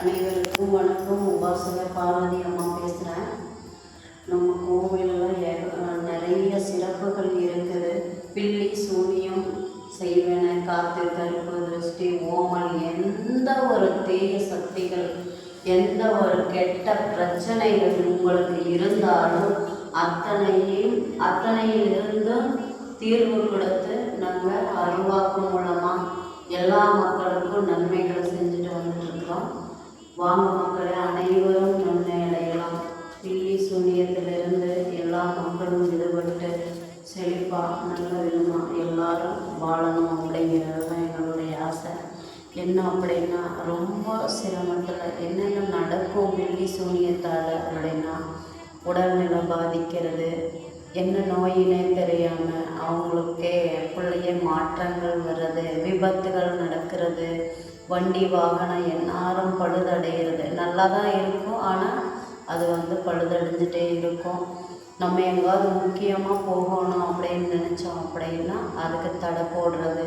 அனைவருக்கும் வணக்கம். உபாசக பார்வதி அம்மா பேசுகிறேன் நம்ம கோவிலில் நிறைய சிறப்புகள் இருக்குது. பில்லி சூனியம் செய்வன காத்து கருப்பு திருஷ்டி ஓமல் எந்த ஒரு தேய சக்திகள் எந்த ஒரு கெட்ட பிரச்சனைகள் உங்களுக்கு இருந்தாலும் அத்தனையும் அத்தனையிலிருந்தும் தீர்வு கொடுத்து நாங்கள் அருள்வாக்கு மூலமாக வாங்க மக்களே அனைவரும் நன்மை அடையலாம். தில்லி சூனியத்திலிருந்து எல்லா மக்களும் விடுபட்டு செழிப்பாக நல்ல விதமாக எல்லாரும் வாழணும் அப்படிங்கிறது தான் எங்களுடைய ஆசை. என்ன அப்படின்னா ரொம்ப சிரமத்தில் என்னென்ன நடக்கும் பில்லி சூனியத்தால் அப்படின்னா உடல்நிலை பாதிக்கிறது என்ன நோயினே தெரியாமல் அவங்களுக்கே பிள்ளைய மாற்றங்கள் வர்றது விபத்துகள் நடக்கிறது வண்டி வாகனம் எந்நேரம் பழுதடைகிறது நல்லா தான் இருக்கும் ஆனால் அது வந்து பழுதடைஞ்சிட்டே இருக்கும். நம்ம எங்காவது முக்கியமாக போகணும் அப்படின்னு நினச்சோம் அப்படின்னா அதுக்கு தடை போடுறது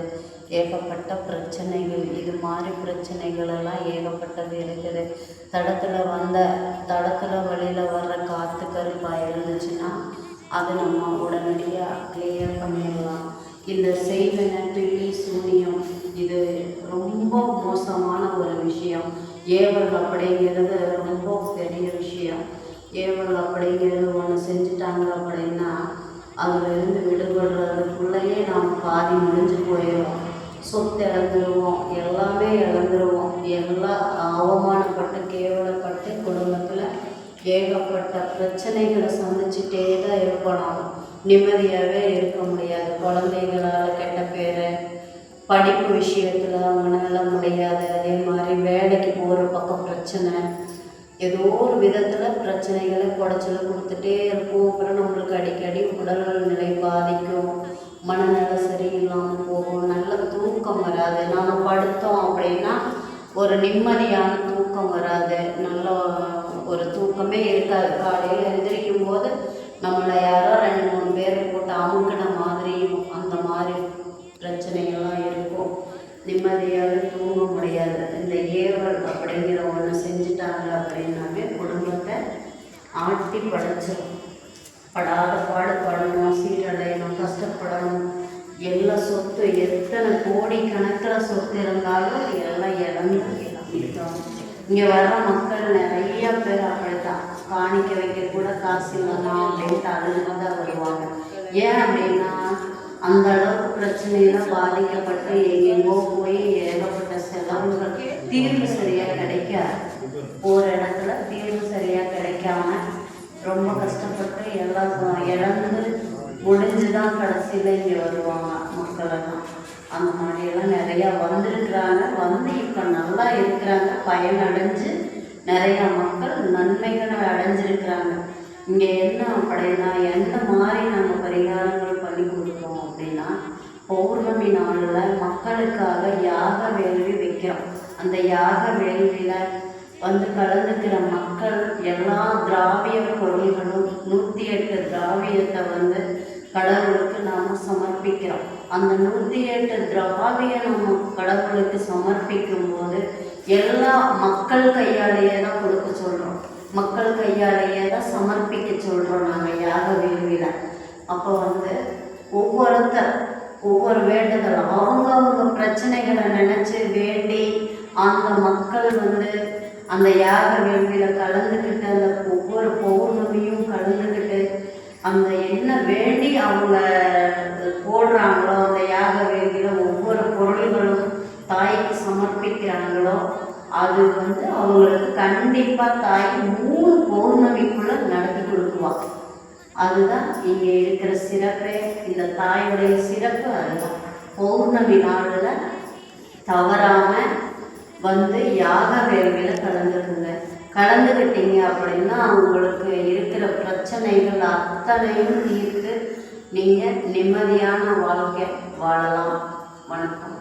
ஏகப்பட்ட பிரச்சனைகள். இது மாதிரி பிரச்சனைகளெல்லாம் ஏகப்பட்டது இருக்குது. தடத்தில் வந்த தடத்தில் வழியில் வர்ற காற்று கருப்பாக இருந்துச்சுன்னா அது நம்ம உடனடியாக கிளியர் பண்ணிடலாம். இந்த செய்வன பில்லி சூனியம். இது ரொம்ப மோசமான ஒரு விஷயம். ஏவல் அப்படிங்கிறது ரொம்ப பெரிய விஷயம். ஏவல் அப்படிங்கிறது ஒன்று செஞ்சுட்டாங்க அப்படின்னா அதிலிருந்து விடுபடுறதுக்குள்ளேயே நாம் பாதி முடிஞ்சு போயிடும் சொத்து இழந்துருவோம். எல்லாமே இழந்துருவோம். எல்லாம் அவமானப்பட்டு கேவலப்பட்டு குடும்பத்தில் ஏகப்பட்ட பிரச்சனைகளை சந்திச்சுட்டே தான் இருக்கணும். நிம்மதியாகவே இருக்க முடியாது. குழந்தைகளால் படிப்பு விஷயத்தில் மனநலம் முடியாது அதே மாதிரி வேலைக்கு போகிற பக்கம் பிரச்சனை. ஏதோ ஒரு விதத்தில் பிரச்சனைகளை குடைச்சலை கொடுத்துட்டே இருக்கும். அப்புறம் நம்மளுக்கு அடிக்கடி உடல் நிலை பாதிக்கும். மனநல சரியில்லாமல் போகும். நல்ல தூக்கம் வராது. நாம் படுத்தோம் அப்படின்னா ஒரு நிம்மதியான தூக்கம் வராது. நல்ல ஒரு தூக்கமே இருக்காது. காலையில் எழுந்திரிக்கும் போது நம்மளை யாரோ ரெண்டு மூணு பேரை போட்டு அமுக்கின மாதிரியும் அந்த மாதிரி பிரச்சனைகள் நிம்மதியாக தூங்க முடியாது. இந்த ஏவல் அப்படிங்கிற ஒன்று செஞ்சுட்டாங்க அப்படின்னாவே குடும்பத்தை ஆட்டி படைச்சிடும் படாத பாடுபடணும் சீரடையணும் கஷ்டப்படணும். எல்லா சொத்து எத்தனை கோடி கணக்கில் சொத்து இருந்தாலும் எல்லாம் இழந்து இங்கே வர்ற மக்கள் நிறைய பேர் அப்படித்தான். காணிக்க வைக்க கூட காசு இல்லைனா அப்படின்ட்டு அதுல தான் வருவாங்க. ஏன் அப்படின்னா அந்த அளவுக்கு பிரச்சனையில பாதிக்கப்பட்டு கஷ்டப்பட்டு எல்லாம் இழந்து முடிஞ்சு தான் கடைசியில் இங்கே வருவாங்க மக்கள் எல்லாம் அந்த மாதிரியெல்லாம் நிறையா வந்திருக்கிறாங்க. வந்து இப்போ நல்லா இருக்கிறாங்க. பயனடைஞ்சு நிறையா மக்கள் நன்மைகளை அடைஞ்சிருக்கிறாங்க. இங்கே என்ன அப்படின்னா எந்த மாதிரி நம்ம பரிகாரங்கள் பண்ணி கொடுக்குறோம் அப்படின்னா பௌர்ணமி நாளில் மக்களுக்காக யாக வேள்வி வைக்கிறோம். அந்த யாக வேள்வியில் வந்து கலந்துக்கிற மக்கள் எல்லா திராவிய பொருள்களும் நூற்றி எட்டு திராவியத்தை வந்து கடவுளுக்கு நாம் சமர்ப்பிக்கிறோம். அந்த நூற்றி எட்டு திராவிய நம்ம கடவுளுக்கு சமர்ப்பிக்கும் போது எல்லா மக்கள் கையாலேயே தான் கொடுக்க சொல்கிறோம் மக்கள் கையாலேயே தான் சமர்ப்பிக்க சொல்கிறோம் நாங்கள் யாக வேள்வியில் அப்போ வந்து ஒவ்வொருத்தர் ஒவ்வொரு வேண்டுதல் அவங்கவுங்க பிரச்சனைகளை நினச்சி வேண்டி அந்த மக்கள் வந்து அந்த யாக வேள்வியில் கலந்துக்கிட்டு அந்த ஒவ்வொரு பௌர்ணமியும் கலந்துக்கிட்டு அந்த என்ன வேண்டி அவங்க போடுறாங்களோ அந்த யாக வேள்வியில் ஒவ்வொரு பொருள்களும் தாய்க்கு சமர்ப்பிக்கிறாங்களோ அது வந்து அவங்களுக்கு கண்டிப்பாக தாய் மூணு பௌர்ணமிக்குள்ளே நடத்தி கொடுக்குவாங்க அதுதான் இங்கே இருக்கிற சிறப்பே. இந்த தாயுடைய சிறப்பு அதுதான். பௌர்ணமி நாளில் தவறாமல் வந்து யாக வேள்வியில் கலந்துக்குங்க. கலந்துக்கிட்டீங்க அப்படின்னா உங்களுக்கு இருக்கிற பிரச்சனைகள் அத்தனையும் தீர்த்து நீங்கள் நிம்மதியான வாழ்க்கை வாழலாம். வணக்கம்.